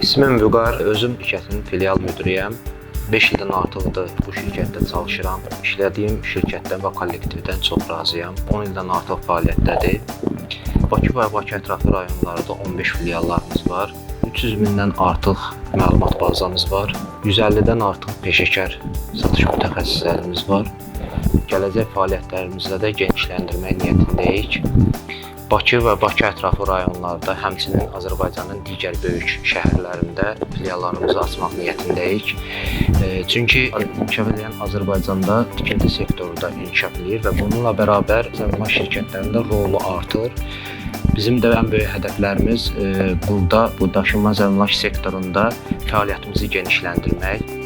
İsmim Vüqar, özüm şirkətin filial müdiriyəm. 5 ildən artıqdır bu şirkətdə çalışıram. İşlədiyim şirkətdən və kollektivdən çox razıyam. 10 ildən artıq fəaliyyətdədir. Bakı və Bakı ətrafı rayonlarında 15 filiallarımız var. 300 mindən artıq məlumat bazamız var. 150-dən artıq peşəkar satış mütəxəssislərimiz var. Gələcək fəaliyyətlərimizdə də genişləndirmək niyyətindəyik. Bakı və Bakı ətrafı rayonlarda, həmçinin Azərbaycanın digər böyük şəhərlərində filiallarımızı açmaq niyyətindəyik. E, Çünki inkişaf edən Azərbaycanda tikinti sektoru da inkişaf edir və bununla bərabər zəmanət şirkətlərində rolu artır. Bizim də ən böyük hədəflərimiz e, burada bu daşınmaz əmlak sektorunda fəaliyyətimizi genişləndirmək,